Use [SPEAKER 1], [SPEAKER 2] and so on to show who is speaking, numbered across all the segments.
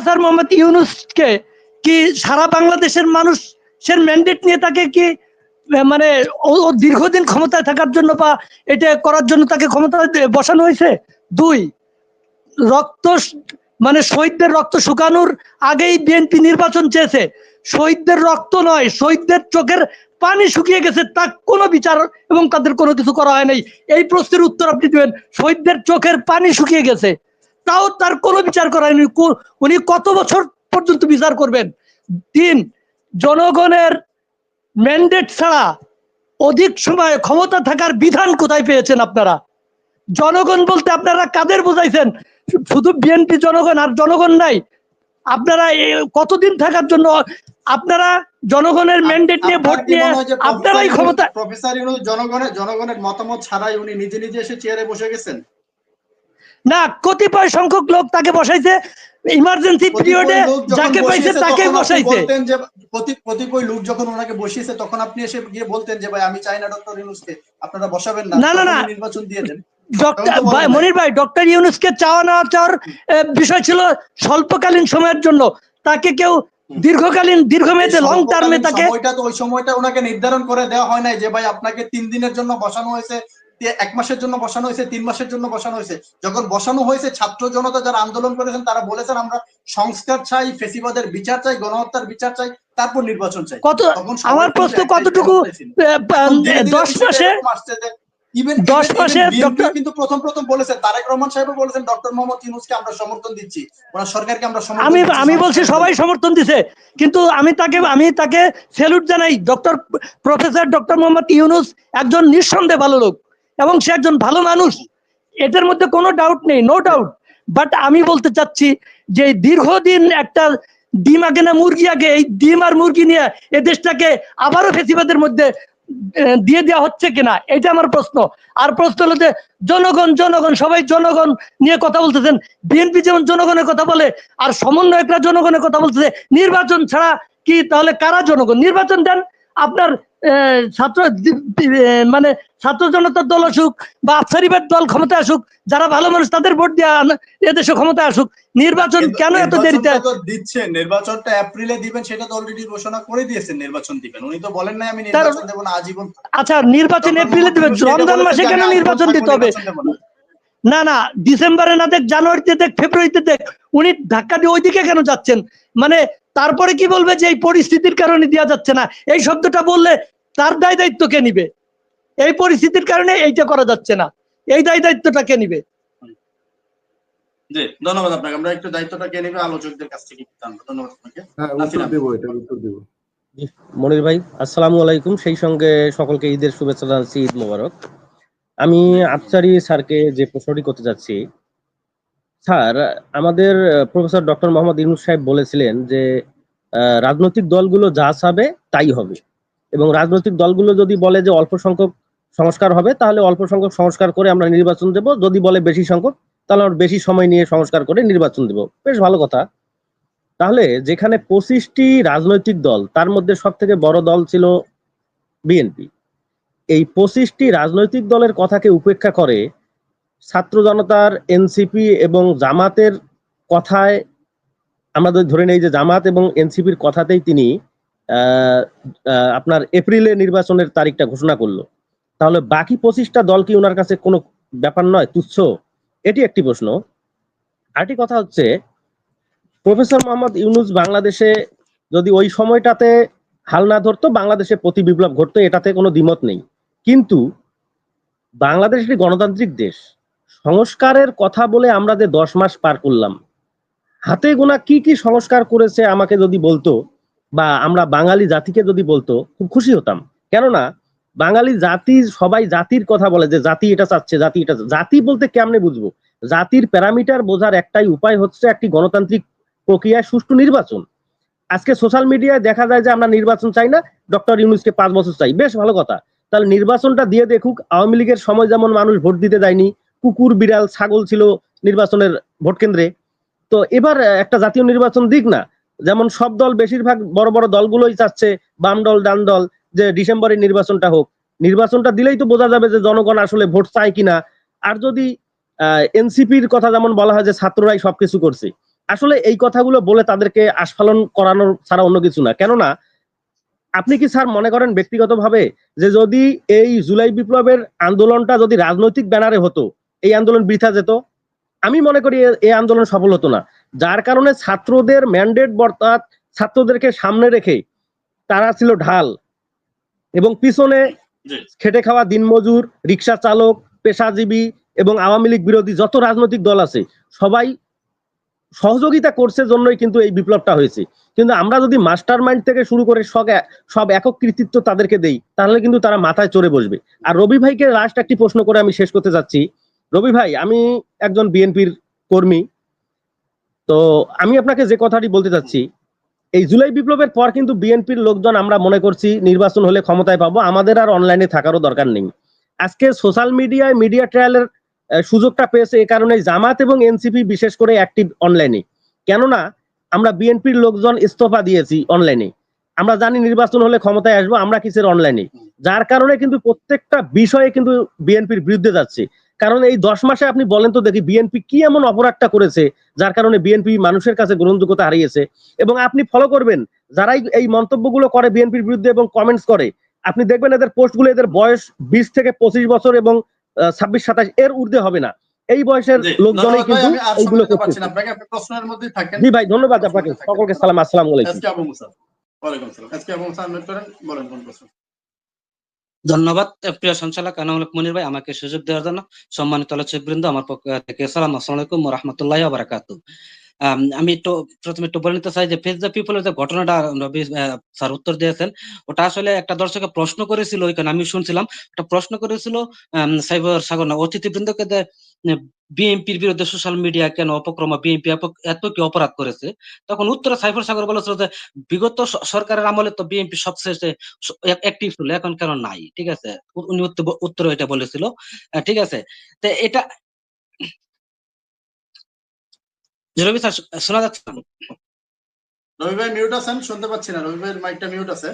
[SPEAKER 1] Professor Mohammad ইউনুসকে কি সারা বাংলাদেশের মানুষের ম্যান্ডেট নিয়ে তাকে কি মানে ও দীর্ঘদিন ক্ষমতায় থাকার জন্য বা এটা করার জন্য তাকে ক্ষমতায় বসানো হয়েছে? দুই, রক্ত মানে শহীদদের রক্ত শুকানোর আগেই বিএনপি নির্বাচন চেয়েছে। শহীদদের রক্ত নয়, শহীদদের চোখের পানি শুকিয়ে গেছে, তা কোনো বিচার এবং তাদের কোনো কিছু করা হয় নাই। এই প্রশ্নের উত্তর আপনি দিবেন। শহীদদের চোখের পানি শুকিয়ে গেছে। তাও তার কোনো বিচার করা উনি কত বছর পর্যন্ত বিচার করবেন? তিন জনগণের ম্যান্ডেট ছাড়া অধিক সময় ক্ষমতা থাকার বিধান কোথায় পেয়েছেন আপনারা? জনগণ বলতে আপনারা কাদের বোঝাইছেন? শুধু বিএনপি জনগণ আর জনগণ নাই। আপনারা কতদিন থাকার জন্য আপনারা জনগণের ম্যান্ডেট নিয়ে ভোট নিয়ে আপনারাই ক্ষমতা
[SPEAKER 2] প্রফেসর জনগণের জনগণের মতামত ছাড়াই উনি নিজে নিজে এসে চেয়ারে বসে গেছেন?
[SPEAKER 1] না কতিপয় সংখ্যক লোক তাকে বসাইছে। ইমার্জেন্সি পিরিয়ডে যাকে পাইছে
[SPEAKER 2] আপনি
[SPEAKER 1] বসাইছে।
[SPEAKER 2] কতিপয় লোক যখন ওনাকে বসিয়েছে তখন আপনি এসে গিয়ে বলতেন যে ভাই আমি চাই না ডক্টর ইউনুসকে। আপনারা বসাবেন না।
[SPEAKER 1] না, না, না।
[SPEAKER 2] নির্বাচন দিয়ে দেন।
[SPEAKER 1] মনির ভাই ডক্টর ইউনুসকে চাওয়া নেওয়া চাওয়ার বিষয় ছিল স্বল্পকালীন সময়ের জন্য। তাকে কেউ দীর্ঘকালীন দীর্ঘমেয়াদে লং টার্মে তাকে
[SPEAKER 2] সময়টা তো ওই সময়টা ওনাকে নির্ধারণ করে দেওয়া হয় নাই যে ভাই আপনাকে তিন দিনের জন্য বসানো হয়েছে। এক মাসের জন্য বসানো হয়েছে তিন মাসের জন্য বসানো হয়েছে। যখন বসানো হয়েছে ছাত্র জনতা যারা আন্দোলন করেছেন তারা বলেছেন আমরা সংস্কার চাই ফেসিবাদের বিচার চাই গণহত্যার বিচার চাই তারপর নির্বাচন চাই।
[SPEAKER 1] কত আমার প্রশ্ন কতটুকু দশ মাসে দশ
[SPEAKER 2] কিন্তু প্রথম প্রথম বলেছেন তারেক রহমান সাহেব বলেছেন ডক্টর মোহাম্মদ ইউনুসকে আমরা সমর্থন দিচ্ছি সরকারকে আমরা
[SPEAKER 1] আমি আমি বলছি সবাই সমর্থন দিছে কিন্তু আমি তাকে আমি তাকে স্যালুট জানাই doctor professor doctor Muhammad Yunus একজন নিঃসন্দেহে ভালো লোক। এবং সে একজন ভালো মানুষ এটার মধ্যে কোনো ডাউট নেই নো ডাউট বাট আমি বলতে চাচ্ছি যে দীর্ঘদিন একটা ডিম আগে না মুরগি আগে, এই ডিম আর মুরগি নিয়ে এ দেশটাকে আবারও ফেসিবাদের মধ্যে দিয়ে দেওয়া হচ্ছে কিনা, এটা আমার প্রশ্ন। আর প্রশ্ন হলো যে জনগণ জনগণ, সবাই জনগণ নিয়ে কথা বলতেছেন, বিএনপি যেমন জনগণের কথা বলে, আর সমন্বয়করা জনগণের কথা বলতেছে, নির্বাচন ছাড়া কি তাহলে কারা জনগণ? নির্বাচন দেন, আপনার ছাত্র মানে ছাত্র জনতার দল আসুক বা আফসারিবাদ দল ক্ষমতায় আসুক যারা ভালো মানুষ তাদের ভোট দেওয়া এদেশে ক্ষমতায় আসুক। নির্বাচন কেন এত দেরিতে
[SPEAKER 2] দিচ্ছেন নির্বাচনটা এপ্রিলে দিবেন সেটা তো অলরেডি ঘোষণা করে দিয়েছেন নির্বাচন দিবেন। উনি তো বলেন নাই আমি নির্বাচন দেবো না আজীবন
[SPEAKER 1] আচ্ছা নির্বাচন এপ্রিলে দিবেন রমজান মাসে কেন নির্বাচন দিতে হবে?
[SPEAKER 2] না।
[SPEAKER 1] না না ডিসেম্বরে না দেখ জানুয়ারিতে দেখ ফেব্রুয়ারিতে দেখ উনি ধাক্কা দিয়ে ওইদিকে কেন যাচ্ছেন? মানে তারপরে কি বলবে যে এই পরিস্থিতির কারণে দেওয়া যাচ্ছে না? এই শব্দটা বললে তার দায় দায়িত্ব কে নিবে? এই পরিস্থিতির কারণে এইটা করা যাচ্ছে না। এই দায় দায়িত্বটা কে নিবে?
[SPEAKER 2] জি ধন্যবাদ আপনাকে। আমরা একটু দায়িত্বটা কে নেবে? আলোচকদের কাছ থেকে ধন্যবাদ আপনাকে।
[SPEAKER 3] হ্যাঁ
[SPEAKER 4] মনির ভাই আসসালামু আলাইকুম। সেই সঙ্গে সকলকে ঈদের শুভেচ্ছা জানাচ্ছি ঈদ মোবারক। আমি আফসারি স্যারকে যে প্রশ্নটি করতে যাচ্ছি স্যার, আমাদের প্রফেসর ডক্টর মোহাম্মদ ইউনুস সাহেব বলেছিলেন যে রাজনৈতিক দলগুলো যা চাবে তাই হবে। এবং রাজনৈতিক দলগুলো যদি বলে যে অল্প সংখ্যক সংস্কার হবে, তাহলে অল্প সংখ্যক সংস্কার করে আমরা নির্বাচন দেব। যদি বলে বেশি সংখ্যক, তাহলে আমরা বেশি সময় নিয়ে সংস্কার করে নির্বাচন দেব। বেশ ভালো কথা। তাহলে যেখানে পঁচিশটি রাজনৈতিক দল, তার মধ্যে সব থেকে বড় দল ছিল বিএনপি। এই পঁচিশটি রাজনৈতিক দলের কথাকে উপেক্ষা করে ছাত্র জনতার এনসিপি এবং জামাতের কথায় আমরা যদি ধরে নেই যে জামাত এবং এনসিপির কথাতেই তিনি আপনার এপ্রিলে নির্বাচনের তারিখটা ঘোষণা করল। তাহলে বাকি পঁচিশটা দল কি ওনার কাছে কোনো ব্যাপার নয়, তুচ্ছ? এটি একটি প্রশ্ন। আরেকটি কথা হচ্ছে, প্রফেসর মোহাম্মদ ইউনুস বাংলাদেশে যদি ওই সময়টাতে হাল না ধরতো, বাংলাদেশে প্রতি বিপ্লব ঘটতো, এটাতে কোনো দ্বিমত নেই। কিন্তু বাংলাদেশ একটি গণতান্ত্রিক দেশ। সংস্কারের কথা বলে আমরা যে দশ মাস পার করলাম, হাতে গোনা কি কি সংস্কার করেছে আমাকে যদি বলতো বা আমরা বাঙালি জাতিকে যদি বলতো, খুব খুশি হতাম। কেননা, বাঙালি জাতি সবাই জাতির কথা বলে যে জাতি এটা চাচ্ছে, জাতি এটা জাতি বলতে কেমনে বুঝব? জাতির প্যারামিটার বোঝার একটাই উপায় হচ্ছে একটি গণতান্ত্রিক প্রক্রিয়ায় সুষ্ঠু নির্বাচন। আজকে সোশ্যাল মিডিয়ায় দেখা যায় যে আমরা নির্বাচন চাই না, ডক্টর ইউনুসকে পাঁচ বছর চাই। বেশ ভালো কথা। তাহলে নির্বাচনটা দিয়ে দেখুক, আওয়ামী লীগের সময় যেমন মানুষ ভোট দিতে দেয়নি কুকুর, বিড়াল, ছাগল ছিল নির্বাচনের ভোট কেন্দ্রে। তো এবার একটা জাতীয় নির্বাচন দিক না, যেমন সব দল বেশিরভাগ বড় বড় দলগুলোই চাচ্ছে বাম দল, ডান দল, যে ডিসেম্বরের নির্বাচনটা হোক। নির্বাচনটা দিলেই তো বোঝা যাবে যে জনগণ আসলে ভোট চায় কিনা। আর যদি এনসিপির কথা যেমন বলা হয় যে ছাত্ররাই সবকিছু করছে, আসলে এই কথাগুলো বলে তাদেরকে আস্ফালন করানোর ছাড়া অন্য কিছু না। কেননা, আপনি কি স্যার মনে করেন ব্যক্তিগতভাবে যে যদি এই জুলাই বিপ্লবের আন্দোলনটা যদি রাজনৈতিক ব্যানারে হতো এই আন্দোলন বৃথা যেত। আমি মনে করি এই আন্দোলন সফল হতো না। যার কারণে ছাত্রদের ম্যান্ডেট অর্থাৎ ছাত্রদেরকে সামনে রেখে তারা ছিল ঢাল। এবং পিছনে খেটে খাওয়া দিনমজুর রিক্সা চালক পেশাজীবী এবং আওয়ামী লীগ বিরোধী যত রাজনৈতিক দল আছে সবাই সহযোগিতা করছে জন্যই কিন্তু এই বিপ্লবটা হয়েছে। কিন্তু আমরা যদি মাস্টার মাইন্ড থেকে শুরু করে সব সব একক কৃতিত্ব তাদেরকে দেই তাহলে কিন্তু তারা মাথায় চড়ে বসবে। আর রবি ভাইকে লাস্ট একটি প্রশ্ন করে আমি শেষ করতে যাচ্ছি। রবি ভাই, আমি একজন বিএনপির কর্মী। তো আমি আপনাকে যে কথাটি বলতে চাচ্ছি, এই জুলাই বিপ্লবের পর কিন্তু বিএনপির লোকজন আমরা মনে করছি নির্বাচন হলে ক্ষমতায় পাবো, আমাদের আর অনলাইনে থাকারও দরকার নেই। আজকে সোশ্যাল মিডিয়ায় মিডিয়া ট্রায়ালের সুযোগটা পেয়েছে এই কারণে জামাত এবং এনসিপি বিশেষ করে অ্যাক্টিভ অনলাইনে। কেননা, আমরা বিএনপির লোকজন ইস্তফা দিয়েছি অনলাইনে। আমরা জানি নির্বাচন হলে ক্ষমতায় আসব, আমরা কিসের অনলাইনে? যার কারণে কিন্তু প্রত্যেকটা বিষয়ে কিন্তু বিএনপির বিরুদ্ধে যাচ্ছে। কারণ এই দশ মাসে আপনি বলেন তো দেখি বিএনপি কি এমন অপরাধটা করেছে যার কারণে বিএনপি মানুষের কাছে গ্রহণযোগ্যতা হারিয়েছে। এবং আপনি ফলো করবেন যারাই এই মন্তব্যগুলো করে বিএনপির বিরুদ্ধে এবং কমেন্টস করে আপনি দেখবেন এদের পোস্টগুলো এদের বয়স বিশ থেকে পঁচিশ বছর এবং ছাব্বিশ সাতাশ এর ঊর্ধ্বে হবে না। এই বয়সের লোকজনই কিন্তু এইগুলো
[SPEAKER 2] থাকেন।
[SPEAKER 4] জি ভাই ধন্যবাদ আপনাকে। সকলকে সালাম আসসালামু আলাইকুম।
[SPEAKER 2] এসকে আবু মুসা ওয়ালাইকুম আসসালাম। এসকে আবু মুসা করেন বলেন কোন প্রশ্ন?
[SPEAKER 3] ধন্যবাদ, প্রিয় সঞ্চালক আনামুলক মনির ভাই, আমাকে সুযোগ দেওয়ার জন্য সম্মানিত আলোচক বৃন্দ আমার পক্ষ থেকে সালাম আসসালামাইকুম রহমতুল্লাহ বারাকাতু আমি একটু প্রথমে একটু বলে নিতে চাই যে ফেস দ্য পিপলের যে ঘটনাটা স্যার উত্তর দিয়েছেন, ওটা আসলে একটা দর্শকে প্রশ্ন করেছিল ওইখানে আমি শুনছিলাম, একটা প্রশ্ন করেছিল সাইবার সাগর না, অতিথিবৃন্দকে যে বিএনপির বিরুদ্ধে সোশ্যাল মিডিয়া কেন অপক্রম বিএনপি এত কি অপরাধ করেছে? তখন উত্তরে সাইফর সাগর বলেছিল যে, বিগত সরকারের আমলে তো বিএনপি সবশেষে অ্যাক্টিভ ছিল, এখন কেন নাই, ঠিক আছে? উনি উত্তরে এটা বলেছিল ঠিক আছে? তো এটা জি, রবি স্যার শোনা যাচ্ছে না?
[SPEAKER 2] রবি ভাই মিউট আছেন? শুনতে পাচ্ছি না। রবি ভাইয়ের মাইকটা মিউট আছে।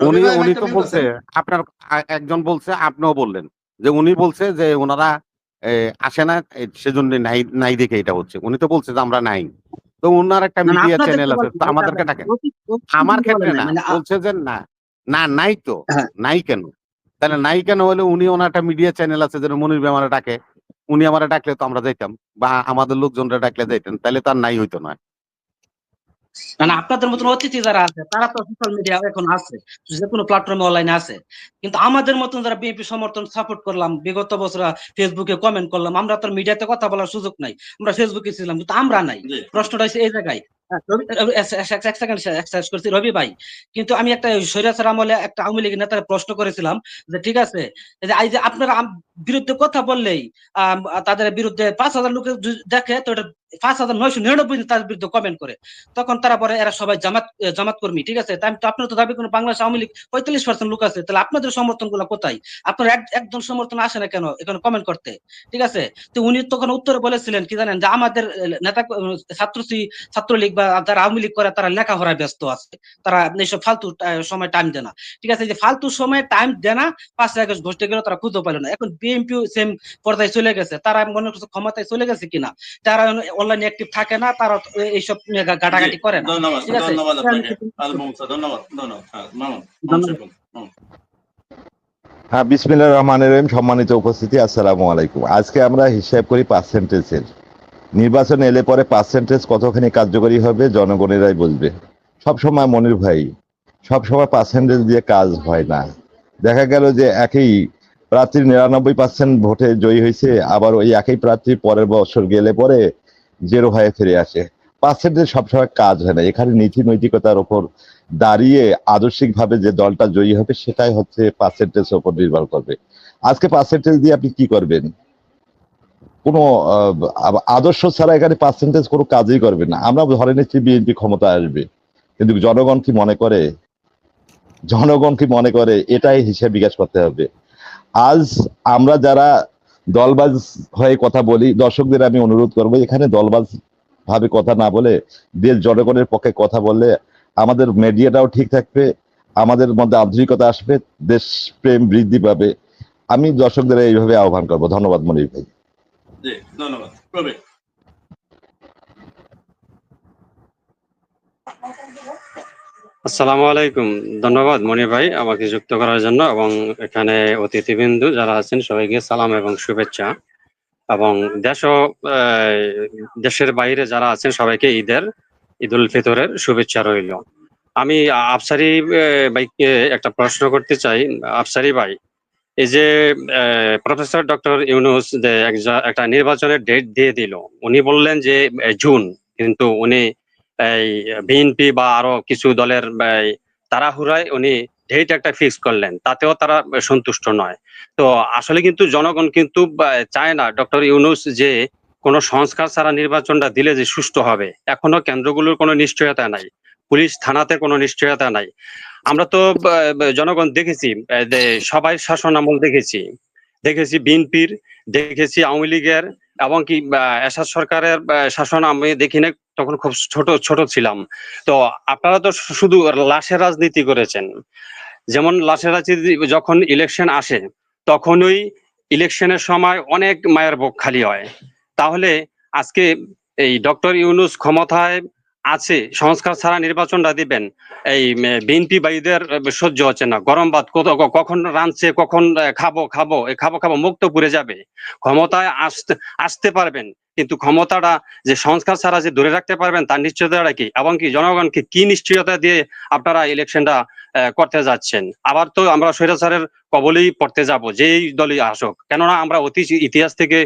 [SPEAKER 5] উনি উনি তো বলছে আপনার একজন বলছে আপনিও বললেন। যে উনি বলছে যে ওনারা আসে না সেজন্য নাই নাই দেখে এটা হচ্ছে। উনি তো বলছে যে আমরা নাই। তো ওনার একটা মিডিয়া চ্যানেল আছে তো আমাদেরকে
[SPEAKER 3] অতি-
[SPEAKER 5] আমার ক্ষেত্রে না।
[SPEAKER 3] মানে
[SPEAKER 5] বলছে যে না না নাই তো।
[SPEAKER 3] হ্যাঁ।
[SPEAKER 5] নাই কেন? তাহলে নাই কেন হলে উনি ওনার একটা মিডিয়া চ্যানেল আছে যেন মনির আমারে ডাকে। উনি আমার ডাকলে তো আমরা যাইতাম বা আমাদের লোকজনরা ডাকলে যাইতেন তাহলে তার নাই হইতো না।
[SPEAKER 3] না আপনাদের মতন অতিথি যারা আছে তারা তো সোশ্যাল মিডিয়া এখন আছে যে কোনো প্ল্যাটফর্মে অনলাইনে আছে। কিন্তু আমাদের মতন যারা বিএনপি সমর্থন সাপোর্ট করলাম বিগত বছর ফেসবুকে কমেন্ট করলাম আমরা তো মিডিয়াতে কথা বলার সুযোগ নাই আমরা ফেসবুকে ছিলাম কিন্তু আমরা নাই। প্রশ্নটা হচ্ছে এই জায়গায় এক- সেকেন্ড করছি, রবি ভাই। কিন্তু আমি একটা স্বৈরাচার আমলে একটা আওয়ামী লীগের নেতার প্রশ্ন করেছিলাম যে, ঠিক আছে যে, এই আপনারা বিরুদ্ধে কথা বললেই তাদের বিরুদ্ধে পাঁচ হাজার লোকের দেখে, তো এটা পাঁচ হাজার নয়শো নিরানব্বই কমেন্ট করে। তখন তারা বলে, এরা সবাই জামাত জামাত কর্মী, ঠিক আছে? তাই আপনার তো দাবি কোনো বাংলাদেশ আওয়ামী লীগ পঁয়তাল্লিশ পার্সেন্ট লোক আছে, তাহলে আপনাদের সমর্থন কোথায়? আপনার এক- একজন সমর্থন আসে না কেন এখানে কমেন্ট করতে? ঠিক আছে? তো উনি তখন উত্তরে বলেছিলেন কি জানেন যে, আমাদের নেতা ছাত্রশ্রী, ছাত্রলীগ বা আওয়ামী লীগ করে, তারা লেখাপড়ায় ব্যস্ত আছে। তারা এইসব ফালতু সময় টাইম দেয় না। ঠিক আছে? যে ফালতু সময় টাইম দেয় না পাঁচ আগস্ট ঘটে গেল তারা খুঁজে পাইল না। এখন বিএনপি সেম পর্দায় চলে গেছে। তারা মনে করছে ক্ষমতায় চলে গেছে কিনা? তারা অনলাইনে অ্যাক্টিভ থাকে না তারা এইসব ঘাটাঘাটি করে না।
[SPEAKER 2] ধন্যবাদ
[SPEAKER 3] ঠিক আছে?
[SPEAKER 2] ধন্যবাদ আপনাকে। আল মুসা ধন্যবাদ ধন্যবাদ। হ্যাঁ
[SPEAKER 3] ধন্যবাদ।
[SPEAKER 6] হ্যাঁ বিসমিল্লাহ রহমানের রহিম সম্মানিত উপস্থিতি আসসালামু আলাইকুম। আজকে আমরা হিসাব করি পার্সেন্টেজের নির্বাচন এলে পরে পার্সেন্টেজ কতখানি কার্যকরী হবে জনগণেরাই বুঝবে সব সময় মনির ভাই সব সময় পার্সেন্টেজ দিয়ে কাজ হয় না। দেখা গেল যে একই প্রার্থী নিরানব্বই পার্সেন্ট ভোটে জয়ী হয়েছে আবার ওই একই প্রার্থী পরের বছর গেলে পরে জেরো হয়ে ফিরে আসে। পার্সেন্টেজ সবসময় কাজ হয় না। এখানে নীতি নৈতিকতার ওপর দাঁড়িয়ে আদর্শিকভাবে যে দলটা জয়ী হবে, সেটাই হচ্ছে পার্সেন্টেজ ওপর নির্ভর করবে। আজকে পার্সেন্টেজ দিয়ে আপনি কি করবেন? কোনো আদর্শ ছাড়া এখানে পার্সেন্টেজ কোনো কাজই করবে না। আমরা ধরে নিচ্ছি বিএনপি ক্ষমতা আসবে। কিন্তু জনগণ কি মনে করে? জনগণ কি মনে করে? এটাই হিসেব বিকাশ করতে হবে। আজ আমরা যারা দলবাজ হয়ে কথা বলি দর্শকদের আমি অনুরোধ করব এখানে দলবাজ ভাবে কথা না বলে দেশ জনগণের পক্ষে কথা বললে আমাদের মিডিয়াটাও ঠিক থাকবে আমাদের মধ্যে আন্তরিকতা আসবে দেশ প্রেম বৃদ্ধি পাবে। আমি দর্শকদের এইভাবে আহ্বান করব। ধন্যবাদ মনির ভাই।
[SPEAKER 2] ধন্যবাদ। প্রবীণ
[SPEAKER 7] আসসালামু আলাইকুম। ধন্যবাদ মনি ভাই আমাকে যুক্ত করার জন্য এবং এখানে অতিথিবৃন্দু যারা আছেন সবাইকে সালাম এবং শুভেচ্ছা। এবং দেশ দেশের বাইরে যারা আছেন সবাইকে ঈদের ঈদ উল ফিতরের শুভেচ্ছা রইল। আমি আফসারি ভাইকে একটা প্রশ্ন করতে চাই। আফসারি ভাই, এই যে প্রফেসর ডক্টর ইউনুস একটা নির্বাচনের ডেট দিয়ে দিল, উনি বললেন যে জুন, কিন্তু উনি এই বিএনপি বা আরও কিছু দলের তাড়াহুড়ায় উনি ডেট একটা ফিক্স করলেন। তাতেও তারা সন্তুষ্ট নয়। তো আসলে কিন্তু জনগণ কিন্তু চায় না ডক্টর ইউনুস যে কোনো সংস্কার ছাড়া নির্বাচনটা দিলে যে সুষ্ঠু হবে। এখনও কেন্দ্রগুলোর কোনো নিশ্চয়তা নাই। পুলিশ থানাতে কোনো নিশ্চয়তা নাই। আমরা তো জনগণ দেখেছি সবাই শাসন আমল দেখেছি দেখেছি বিএনপির দেখেছি আওয়ামী লীগের এবং কি এরশাদ সরকারের শাসন আমি দেখি না তখন খুব ছোট ছোট ছিলাম। তো আপনারা তো শুধু লাশের রাজনীতি করেছেন। যেমন লাশের রাজনীতি যখন ইলেকশন আসে, তখনই ইলেকশনের সময় অনেক মায়ের বুক খালি হয়। তাহলে আজকে এই ডক্টর ইউনুস ক্ষমতায় আছে, সংস্কার ছাড়া নির্বাচনটা দিবেন। এই বিএনপি বাইদের সহ্য হচ্ছে না। গরম ভাত কখন রাঁধছে, কখন খাব খাব খাব খাব মুক্ত পুড়ে যাবে। ক্ষমতায় আসতে আসতে পারবেন, কিন্তু ক্ষমতাটা যে সংস্কার ছাড়া যে ধরে রাখতে পারবেন, তার নিশ্চয়তাটা কি? এবং কি জনগণকে কি নিশ্চয়তা দিয়ে আপনারা ইলেকশনটা করতে যাচ্ছেন। আবার তো আমরা স্বৈরাচারের কবলেই পড়তে যাব, যেই দলই আসুক। কেননা আমরা অতি ইতিহাস থেকে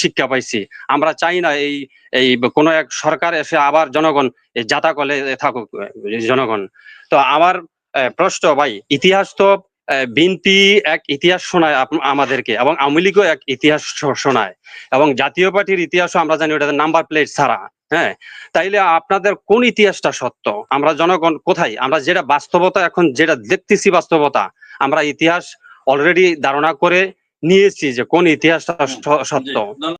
[SPEAKER 7] শিক্ষা পাইছি। আমরা চাই না এই এই কোনো এক সরকার এসে আবার জনগণ জাতা কলে থাকুক জনগণ। তো আমার প্রশ্ন, ভাই, ইতিহাস তো বিএনপি এক ইতিহাস শোনায় আমাদেরকে এবং আওয়ামী লীগও এক ইতিহাস শোনায়। এবং জাতীয় পার্টির ইতিহাসও আমরা জানি ওটা নাম্বার প্লেট ছাড়া। হ্যাঁ? তাইলে আপনাদের কোন ইতিহাসটা সত্য? আমরা জনগণ কোথায়? আমরা যেটা বাস্তবতা এখন যেটা দেখতেছি বাস্তবতা, আমরা ইতিহাস অলরেডি ধারণা করে নিয়েছি যে কোন ইতিহাসটা সত্য।